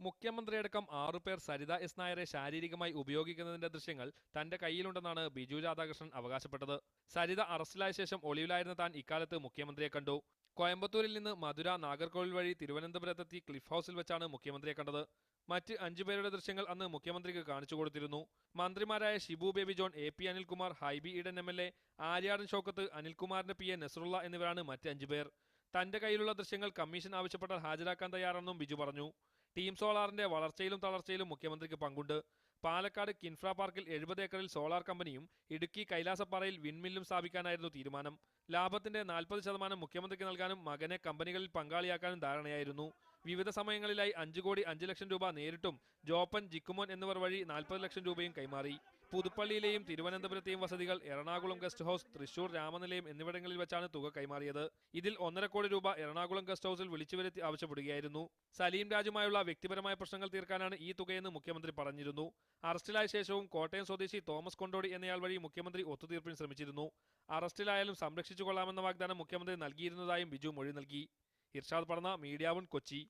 മുഖ്യമന്ത്രിയടക്കം ആറുപേർ സരിത എസ് നായരെ ശാരീരികമായി ഉപയോഗിക്കുന്നതിന്റെ ദൃശ്യങ്ങൾ തന്റെ കയ്യിലുണ്ടെന്നാണ് ബിജു രാധാകൃഷ്ണൻ അവകാശപ്പെട്ടത്. സരിത അറസ്റ്റിലായ ശേഷം ഒളിവിലായിരുന്ന താൻ ഇക്കാലത്ത് മുഖ്യമന്ത്രിയെ കണ്ടു. കോയമ്പത്തൂരിൽ നിന്ന് മധുര നാഗർകോവിൽ വഴി തിരുവനന്തപുരത്തെത്തി ക്ലിഫ് ഹൗസിൽ വെച്ചാണ് മുഖ്യമന്ത്രിയെ കണ്ടത്. മറ്റ് അഞ്ചുപേരുടെ ദൃശ്യങ്ങൾ അന്ന് മുഖ്യമന്ത്രിക്ക് കാണിച്ചു കൊടുത്തിരുന്നു. മന്ത്രിമാരായ Shibu Baby John A P Anilkumar Hibi Eden M L A Aryadan Shoukath അനിൽകുമാറിന്റെ P A Nasarulla എന്നിവരാണ് മറ്റ് അഞ്ചുപേർ തന്റെ കയ്യിലുള്ള ദൃശ്യങ്ങൾ കമ്മീഷൻ ആവശ്യപ്പെട്ടാൽ ഹാജരാക്കാൻ തയ്യാറാണെന്നും ബിജു പറഞ്ഞു. ടീം സോളാറിന്റെ വളർച്ചയിലും തളർച്ചയിലും മുഖ്യമന്ത്രിക്ക് പങ്കുണ്ട്. പാലക്കാട് കിൻഫ്ര പാർക്കിൽ എഴുപത് ഏക്കറിൽ സോളാർ കമ്പനിയും ഇടുക്കി കൈലാസപ്പാറയിൽ വിൻമില്ലും സ്ഥാപിക്കാനായിരുന്നു തീരുമാനം. ലാഭത്തിന്റെ നാൽപ്പത് ശതമാനം മുഖ്യമന്ത്രിക്ക് നൽകാനും മകനെ കമ്പനികളിൽ പങ്കാളിയാക്കാനും ധാരണയായിരുന്നു. വിവിധ സമയങ്ങളിലായി അഞ്ചു കോടി അഞ്ച് ലക്ഷം രൂപ നേരിട്ടും ജോപ്പൻ ജിക്കുമോൻ എന്നിവർ വഴി നാൽപ്പത് ലക്ഷം രൂപയും കൈമാറി. പുതുപ്പള്ളിയിലെയും തിരുവനന്തപുരത്തെയും വസതികൾ എറണാകുളം ഗസ്റ്റ് ഹൌസ് തൃശൂർ രാമനിലയം എന്നിവിടങ്ങളിൽ വെച്ചാണ് തുക കൈമാറിയത്. ഇതിൽ ഒന്നര കോടി രൂപ എറണാകുളം ഗസ്റ്റ് ഹൌസിൽ വിളിച്ചു വരുത്തി ആവശ്യപ്പെടുകയായിരുന്നു. സലീം രാജുമായുള്ള വ്യക്തിപരമായ പ്രശ്നങ്ങൾ തീർക്കാനാണ് ഈ തുകയെന്ന് മുഖ്യമന്ത്രി പറഞ്ഞിരുന്നു. അറസ്റ്റിലായ ശേഷവും കോട്ടയം സ്വദേശി തോമസ് കൊണ്ടോടി എന്നയാൾ വഴി മുഖ്യമന്ത്രി ഒത്തുതീർപ്പിന് ശ്രമിച്ചിരുന്നു. അറസ്റ്റിലായാലും സംരക്ഷിച്ചു കൊള്ളാമെന്ന വാഗ്ദാനം മുഖ്യമന്ത്രി നൽകിയിരുന്നതായും ബിജു മൊഴി നൽകി. ഇർഷാദ് പടന്ന മീഡിയാവൺ കൊച്ചി